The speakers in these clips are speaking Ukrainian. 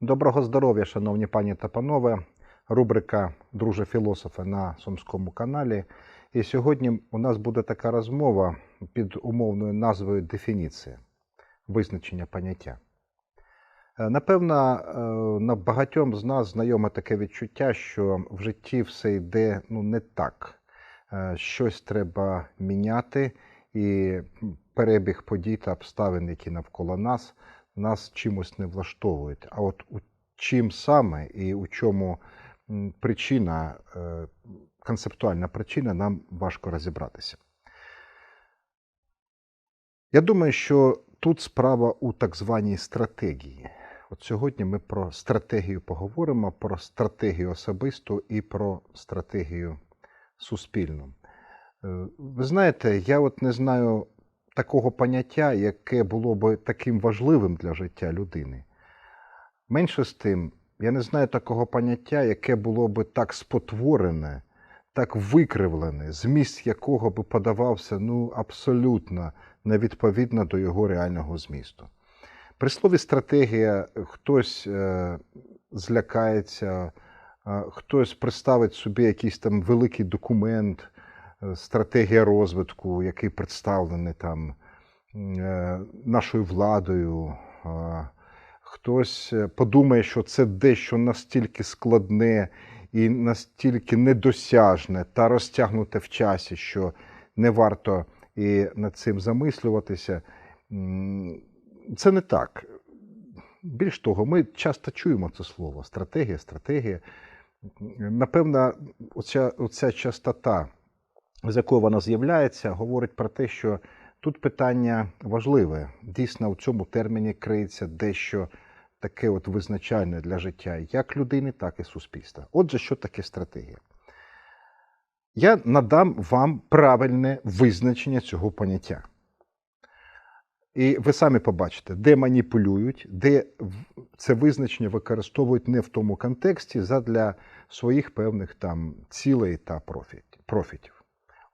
Доброго здоров'я, шановні пані та панове. Рубрика Друже філософи на Сумському каналі. І сьогодні у нас буде така розмова під умовною назвою дефініція, визначення поняття. Е, Напевно, е, на багатьом з нас знайоме таке відчуття, що в житті все йде ну, не так. Е, Щось треба міняти, і перебіг подій та обставин, які навколо нас, нас чимось не влаштовують. А от у чим саме і у чому причина, е, концептуальна причина, нам важко розібратися. Я думаю, що тут справа у так званій стратегії. От сьогодні ми про стратегію поговоримо, про стратегію особисту і про стратегію суспільну. Е, Ви знаєте, я от не знаю такого поняття, яке було б таким важливим для життя людини. Менше з тим, я не знаю такого поняття, яке було б так спотворене, так викривлене, зміст якого би подавався ну, абсолютно невідповідно до його реального змісту. При слові стратегія хтось е, злякається, е, хтось представить собі якийсь там великий документ, стратегія розвитку, який представлений там е, нашою владою. Хтось е, подумає, що це дещо настільки складне і настільки недосяжне та розтягнуте в часі, що не варто і над цим замислюватися. Це не так. Більш того, ми часто чуємо це слово стратегія, стратегія. Напевно, оця, оця частота, з якою вона з'являється, говорить про те, що тут питання важливе. Дійсно, у цьому терміні криється дещо таке от визначальне для життя як людини, так і суспільства. Отже, що таке стратегія? Я надам вам правильне визначення цього поняття. І ви самі побачите, де маніпулюють, де це визначення використовують не в тому контексті задля своїх певних там цілей та профітів.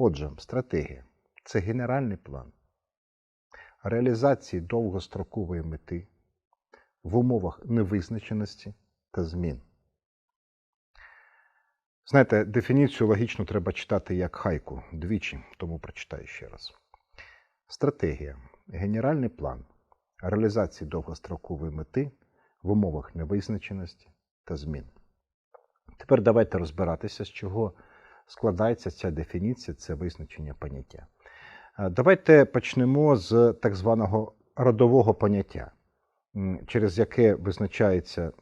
Отже, стратегія це генеральний план реалізації довгострокової мети в умовах невизначеності та змін. Знаєте, дефініцію логічно треба читати як хайку двічі, тому прочитаю ще раз. Стратегія генеральний план реалізації довгострокової мети в умовах невизначеності та змін. Тепер давайте розбиратися, з чого складається ця дефініція, це визначення поняття. Е, Давайте почнемо з так званого родового поняття, через яке визначається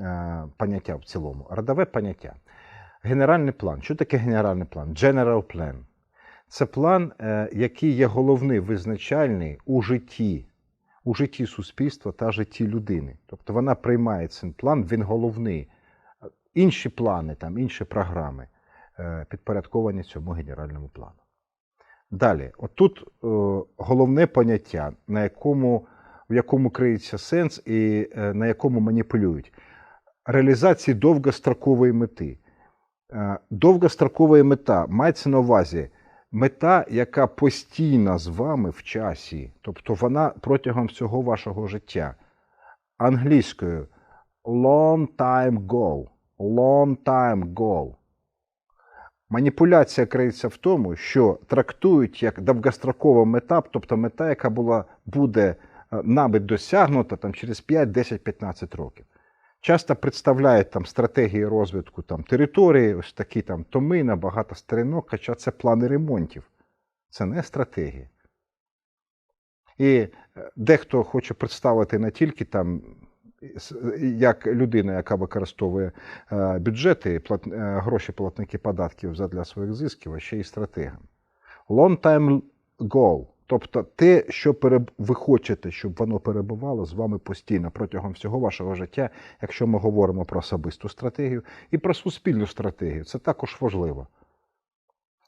е, поняття в цілому. Родове поняття. Генеральний план. Що таке генеральний план? General plan. Це план, е, який є головний визначальний у житті, у житті суспільства та житті людини. Тобто вона приймає цей план, він головний. Інші плани, там, інші програми підпорядковані цьому генеральному плану. Далі, отут е, головне поняття, на якому, в якому криється сенс і е, на якому маніпулюють. Реалізації довгострокової мети. Е, довгострокова мета мається на увазі мета, яка постійна з вами в часі, тобто вона протягом всього вашого життя. Англійською long time goal. Long time goal. Маніпуляція криється в тому, що трактують як довгострокова мета, тобто мета, яка була, буде е, нами досягнута там, через 5, 10, 15 років. Часто представляють там стратегії розвитку там, території, ось такі там томи на багато сторінок, хоча це плани ремонтів. Це не стратегія. І е, дехто хоче представити не тільки там як людина, яка використовує е, бюджети, е, гроші платники податків задля своїх зисків, а ще й стратегам. Long time goal, тобто те, що ви хочете, щоб воно перебувало з вами постійно протягом всього вашого життя, якщо ми говоримо про особисту стратегію і про суспільну стратегію, це також важливо.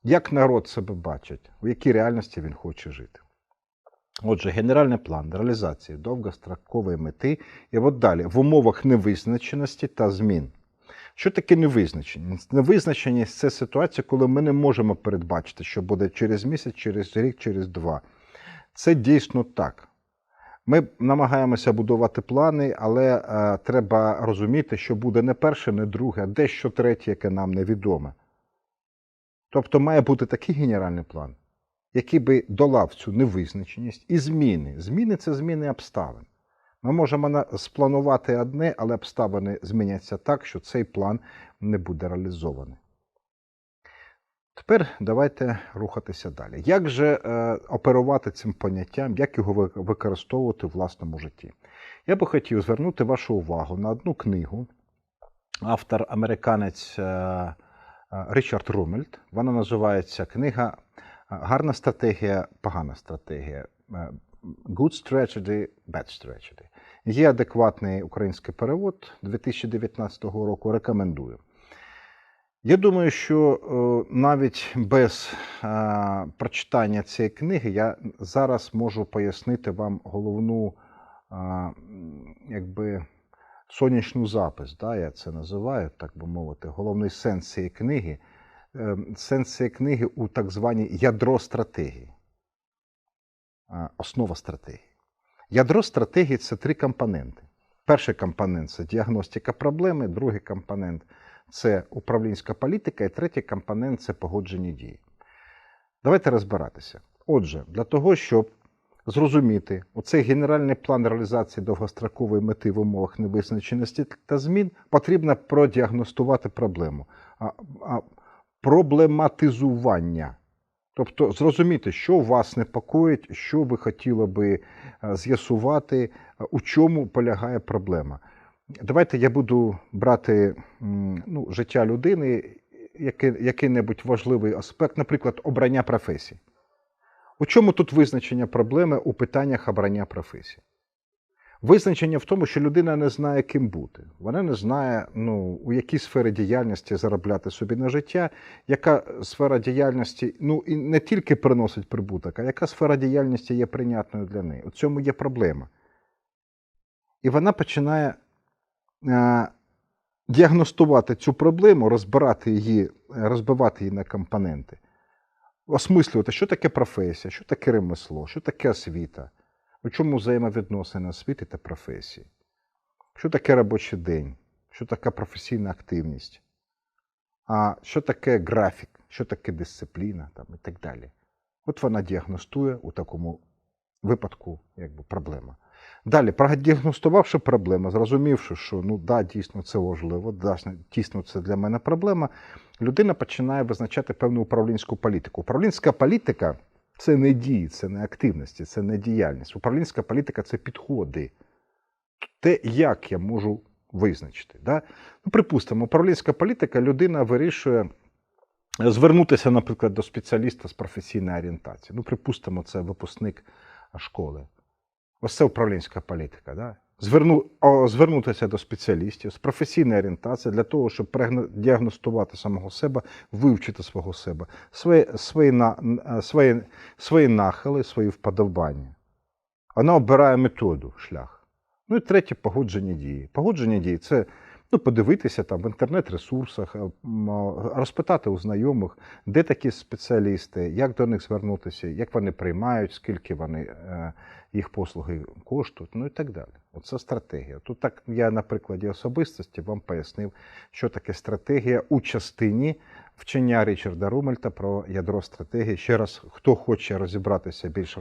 Як народ себе бачить, в якій реальності він хоче жити. Отже, генеральний план реалізації довгострокової мети, і от далі в умовах невизначеності та змін. Що таке невизначеність? Невизначеність це ситуація, коли ми не можемо передбачити, що буде через місяць, через рік, через два. Це дійсно так. Ми намагаємося будувати плани, але е, треба розуміти, що буде не перше, не друге, а дещо третє, яке нам невідоме. Тобто має бути такий генеральний план, який би долав цю невизначеність і зміни. Зміни це зміни обставин. Ми можемо спланувати одне, але обставини зміняться так, що цей план не буде реалізований. Тепер давайте рухатися далі. Як же е, оперувати цим поняттям, як його використовувати в власному житті? Я би хотів звернути вашу увагу на одну книгу. Автор американець е, е, Річард Румельт. Вона називається книга Гарна стратегія, погана стратегія. Е, Good strategy, bad strategy. Є адекватний український перевод 2019 року. Рекомендую. Я думаю, що е, навіть без е, прочитання цієї книги я зараз можу пояснити вам головну, якби сонячну запис, да, я це називаю, так би мовити, головний сенс цієї книги. Е, Сенс цієї книги у так званій ядро стратегії, основа стратегії. Ядро стратегії це три компоненти. Перший компонент це діагностика проблеми, другий компонент це управлінська політика, і третій компонент це погоджені дії. Давайте розбиратися. Отже, для того, щоб зрозуміти оцей генеральний план реалізації довгострокової мети в умовах невизначеності та змін, потрібно продіагностувати проблему, проблематизування. Тобто зрозуміти, що вас непокоїть, що ви хотіли би е, з'ясувати, е, у чому полягає проблема. Давайте я буду брати ну, життя людини, який-небудь важливий аспект, наприклад, обрання професії. У чому тут визначення проблеми у питаннях обрання професії? Визначення в тому, що людина не знає, ким бути. Вона не знає, ну, у якій сфері діяльності заробляти собі на життя, яка сфера діяльності ну, і не тільки приносить прибуток, а яка сфера діяльності є прийнятною для неї. У цьому є проблема. І вона починає е, діагностувати цю проблему, розбирати її, розбивати її на компоненти, осмислювати, що таке професія, що таке ремесло, що таке освіта, у чому взаємовідносини освіти та професії, що таке робочий день, що таке професійна активність, а що таке графік, що таке дисципліна там, і так далі. От вона діагностує у такому випадку якби, проблема. Далі, продіагностувавши проблему, зрозумівши, що ну да, дійсно це важливо, да, дійсно це для мене проблема, людина починає визначати певну управлінську політику. Управлінська політика це не дії, це не активності, це не діяльність. Управлінська політика це підходи. Те, як я можу визначити. Да? Ну, припустимо, управлінська політика людина вирішує звернутися, наприклад, до спеціаліста з професійної орієнтації. Ну, припустимо, це випускник школи. Ось це управлінська політика. Да? Зверну, о, звернутися до спеціалістів з професійної орієнтації для того, щоб діагностувати самого себе, вивчити свого себе, свої, свої, на, свої, свої нахили, свої вподобання. Вона обирає методу, шлях. Ну і третє погодження дії. Погодження дії це ну, подивитися там в інтернет-ресурсах, розпитати у знайомих, де такі спеціалісти, як до них звернутися, як вони приймають, скільки вони е, їх послуги коштують, ну і так далі. Оце стратегія. Тут так я на прикладі особистості вам пояснив, що таке стратегія у частині вчення Річарда Румельта про ядро стратегії. Ще раз, хто хоче розібратися більш,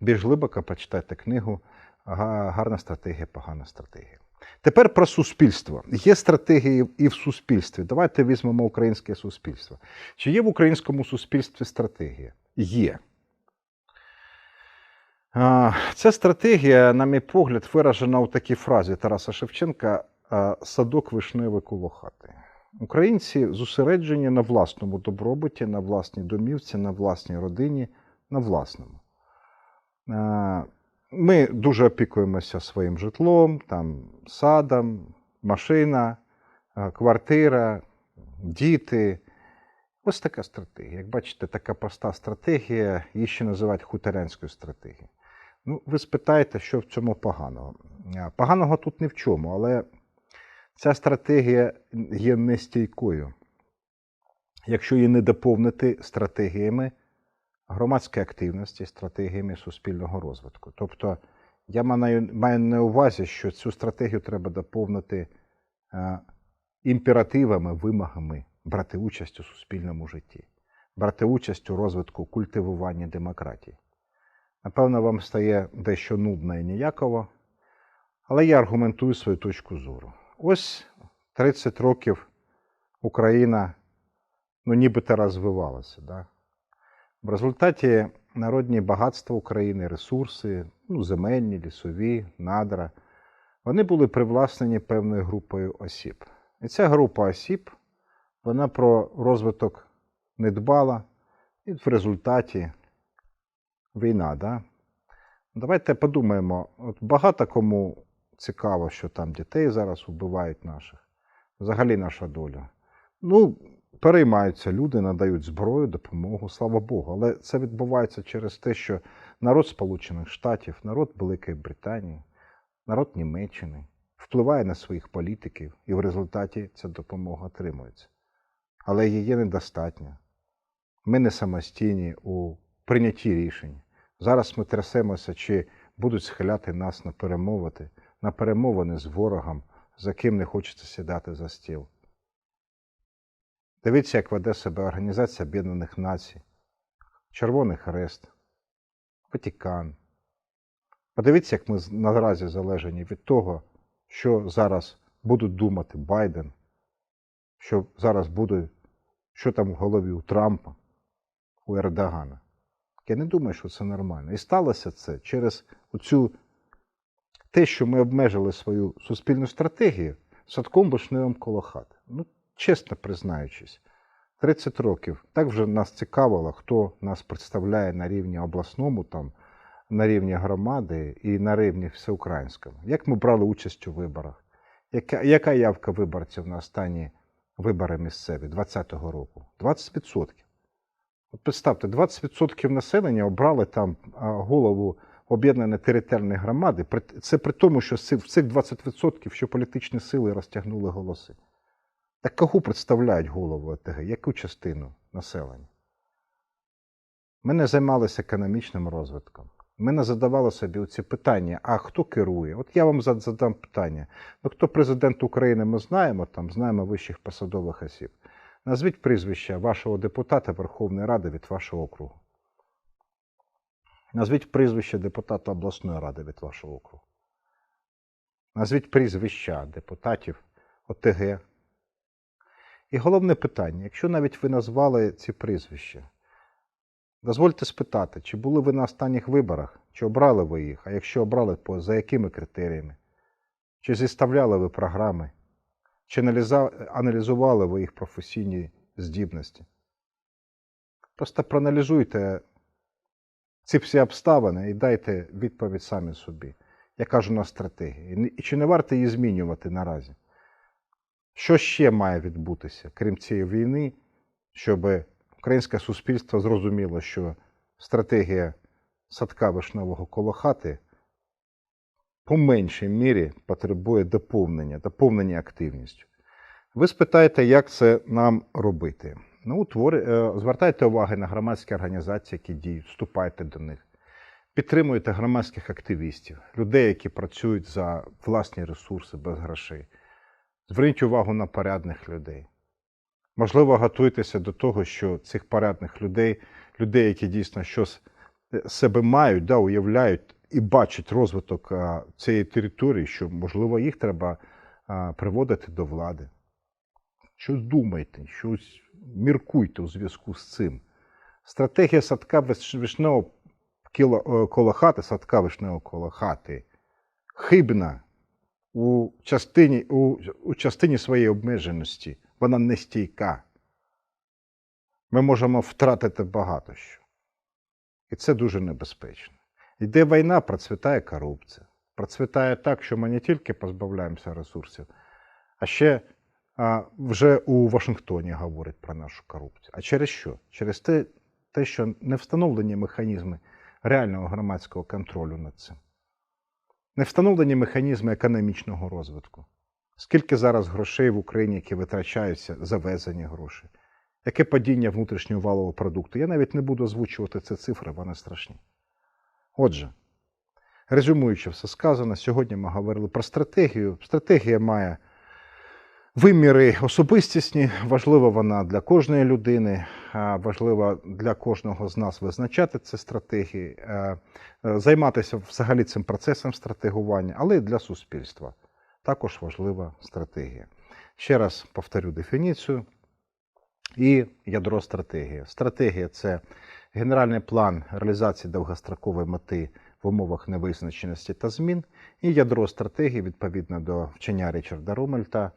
більш глибоко, почитайте книгу Гарна стратегія, погана стратегія. Тепер про суспільство. Є стратегії і в суспільстві. Давайте візьмемо українське суспільство. Чи є в українському суспільстві стратегія? Є. Ця стратегія, на мій погляд, виражена у такій фразі Тараса Шевченка садок вишневий коло хати. Українці зосереджені на власному добробуті, на власній домівці, на власній родині, на власному. Ми дуже опікуємося своїм житлом, там, садом, машина, квартира, діти. Ось така стратегія. Як бачите, така проста стратегія, її ще називають хуторянською стратегією. Ну, ви спитаєте, що в цьому поганого. Поганого тут ні в чому, але ця стратегія є нестійкою. Якщо її не доповнити стратегіями громадської активності, стратегіями суспільного розвитку. Тобто, Я маю, на увазі, що цю стратегію треба доповнити е, імперативами, вимогами брати участь у суспільному житті, брати участь у розвитку культивування демократії. Напевно, вам стає дещо нудно і ніяково, але я аргументую свою точку зору. Ось 30 років Україна ну, нібито розвивалася. Да? В результаті народні багатства України, ресурси, ну, земельні, лісові, надра, вони були привласнені певною групою осіб. І ця група осіб, вона про розвиток не дбала, і в результаті війна. Да? Давайте подумаємо, от багато кому цікаво, що там дітей зараз вбивають наших, взагалі наша доля. Ну, переймаються люди, надають зброю, допомогу, слава Богу. Але це відбувається через те, що народ Сполучених Штатів, народ Великої Британії, народ Німеччини впливає на своїх політиків, і в результаті ця допомога отримується. Але її недостатньо. Ми не самостійні у прийнятті рішень. Зараз ми трясемося, чи будуть схиляти нас на перемовити, на перемовини з ворогом, за ким не хочеться сідати за стіл. Дивіться, як веде себе Організація Об'єднаних Націй, Червоний Хрест, Ватикан. Подивіться, як ми наразі залежені від того, що зараз будуть думати Байден, що зараз буде, що там в голові у Трампа, у Ердогана. Я не думаю, що це нормально. І сталося це через оцю те, що ми обмежили свою суспільну стратегію садком вишневим коло хати. Ну, чесно признаючись, 30 років так вже нас цікавило, хто нас представляє на рівні обласному, там, на рівні громади і на рівні всеукраїнському. Як ми брали участь у виборах? Яка, яка явка виборців на останні вибори місцеві 2020 року? 20%. От представте, 20% населення обрали там голову об'єднаної територіальної громади. Це при тому, що в цих 20% що політичні сили розтягнули голоси. Так кого представляють голову ОТГ? Яку частину населення? Ми не займалися економічним розвитком. Ми не задавали собі ці питання, а хто керує? От я вам задам питання. Ну, хто президент України, ми знаємо, там знаємо вищих посадових осіб. Назвіть прізвище вашого депутата Верховної Ради від вашого округу. Назвіть прізвище депутата обласної ради від вашого округу. Назвіть прізвища депутатів ОТГ. І головне питання: якщо навіть ви назвали ці прізвища, дозвольте спитати, чи були ви на останніх виборах, чи обрали ви їх, а якщо обрали, то за якими критеріями? Чи зіставляли ви програми, чи аналізували ви їх професійні здібності? Просто проаналізуйте ці всі обставини і дайте відповідь самі собі, яка ж у нас стратегія. І чи не варто її змінювати наразі? Що ще має відбутися, крім цієї війни, щоб українське суспільство зрозуміло, що стратегія садка вишневого коло хати по меншій мірі потребує доповнення, доповнення активністю. Ви спитаєте, як це нам робити? Ну, е, звертайте увагу на громадські організації, які діють, вступайте до них, підтримуйте громадських активістів, людей, які працюють за власні ресурси без грошей. Зверніть увагу на порядних людей. Можливо, готуйтеся до того, що цих порядних людей, людей, які дійсно щось е, себе мають, да, уявляють і бачать розвиток а, цієї території, що, можливо, їх треба а, приводити до влади. Щось думайте, щось міркуйте у зв'язку з цим. Стратегія садка вишневого е, коло хати, садка вишневого коло хати хибна у частині, у, у частині своєї обмеженості. Вона нестійка. Ми можемо втратити багато що. І це дуже небезпечно. Йде війна, процвітає корупція. Процвітає так, що ми не тільки позбавляємося ресурсів, а ще а, вже у Вашингтоні говорять про нашу корупцію. А через що? Через те, те, що не встановлені механізми реального громадського контролю над цим. Не встановлені механізми економічного розвитку. Скільки зараз грошей в Україні, які витрачаються, завезені гроші? Яке падіння внутрішнього валового продукту? Я навіть не буду озвучувати ці цифри, вони страшні. Отже, резюмуючи все сказане, сьогодні ми говорили про стратегію. Стратегія має виміри особистісні, важлива вона для кожної людини, а, важлива для кожного з нас визначати ці стратегії, е, е, займатися взагалі цим процесом стратегування, але й для суспільства також важлива стратегія. Ще раз повторю дефініцію. І ядро стратегії. Стратегія це генеральний план реалізації довгострокової мети в умовах невизначеності та змін. І ядро стратегії відповідно до вчення Річарда Румельта.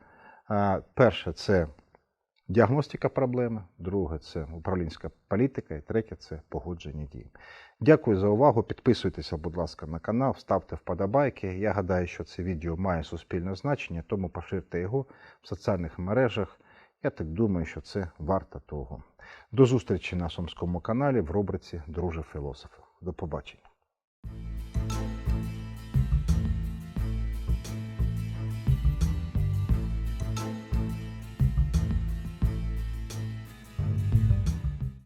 Перше це діагностика проблеми, друге це управлінська політика, і третє це погодження дій. Дякую за увагу. Підписуйтеся, будь ласка, на канал, ставте вподобайки. Я гадаю, що це відео має суспільне значення, тому поширте його в соціальних мережах. Я так думаю, що це варто того. До зустрічі на Сумському каналі в рубриці Друже філософа. До побачення.